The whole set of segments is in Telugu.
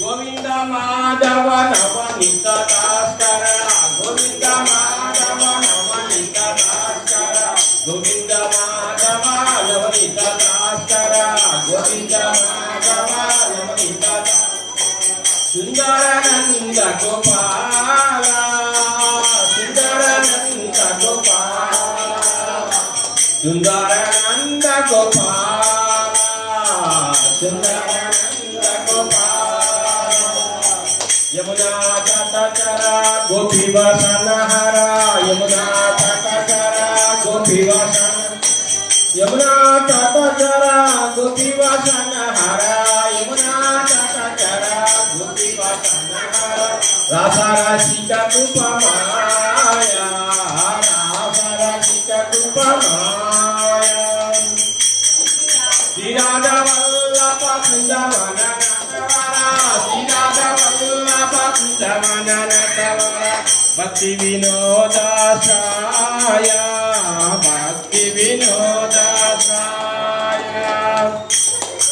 గోవింద మాధవ నవనిత దాస్కర సుందరనంద గోపాల సుందరనంద గోపాల సుందరనంద గోపాల సుందరనంద గోపాల యమునా తటచర గోపివసన హర యమునా తటచర గోపివసన యమునా తటచర గోపివసన హర గోపివసన హర రాసరసిక రూపమాయ శ్రీరాధ వల్లభ కుందమన శ్రీరాధ వల్లభ కుందమన భక్తి వినోదాసాయ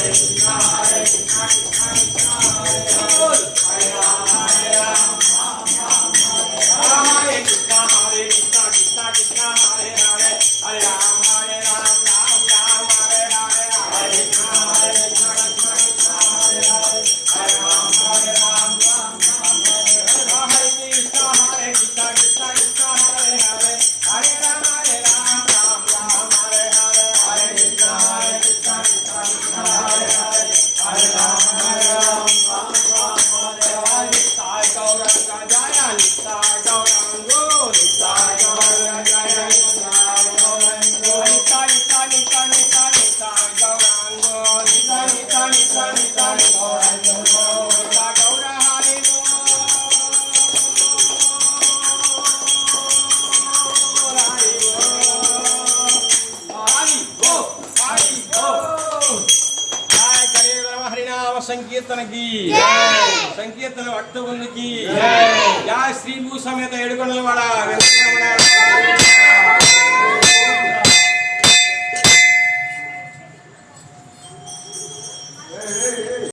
Hallelujah. సంకీర్తనకి. సంకీర్తన భక్తబృందుకి జై! శ్రీ భూ సమేత ఏడుకొండల వాడ. వెంకటరమణ.